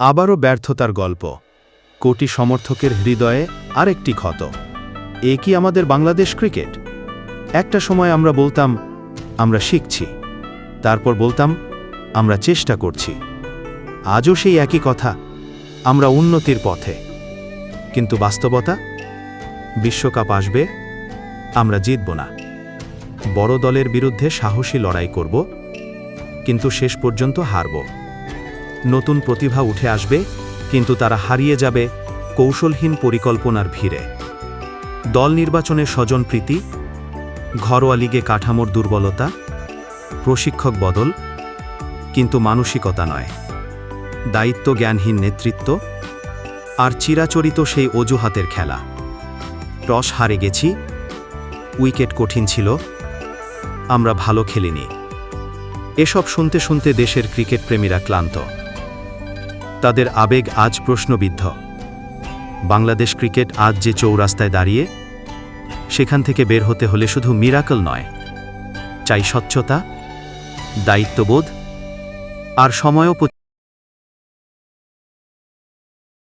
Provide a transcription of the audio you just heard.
আবারও ব্যর্থতার গল্প। কোটি সমর্থকের হৃদয়ে আরেকটি ক্ষত। এ কি আমাদের বাংলাদেশ ক্রিকেট? একটা সময় আমরা বলতাম, আমরা শিখছি। তারপর বলতাম, আমরা চেষ্টা করছি। আজও সেই একই কথা, আমরা উন্নতির পথে। কিন্তু বাস্তবতা? বিশ্বকাপ আসবে, আমরা জিতব না। বড় দলের বিরুদ্ধে সাহসী লড়াই করব, কিন্তু শেষ পর্যন্ত হারব। নতুন প্রতিভা উঠে আসবে, কিন্তু তারা হারিয়ে যাবে কৌশলহীন পরিকল্পনার ভিড়ে। দল নির্বাচনে স্বজনপ্রীতি ঘরোয়া লিগে কাঠামোর দুর্বলতা, প্রশিক্ষক বদল, কিন্তু মানসিকতা নয়। দায়িত্ব জ্ঞানহীন নেতৃত্ব, আর চিরাচরিত সেই অজুহাতের খেলা। টস হারে গেছি, উইকেট কঠিন ছিল, আমরা ভালো খেলিনি। এসব শুনতে শুনতে দেশের ক্রিকেট প্রেমীরা ক্লান্ত। তাদের আবেগ আজ প্রশ্নবিদ্ধ। বাংলাদেশ ক্রিকেট আজ যে চৌরাস্তায় দাঁড়িয়ে, সেখান থেকে বের হতে হলে শুধু মিরাকল নয়, চাই স্বচ্ছতা, দায়িত্ববোধ আর সময়ও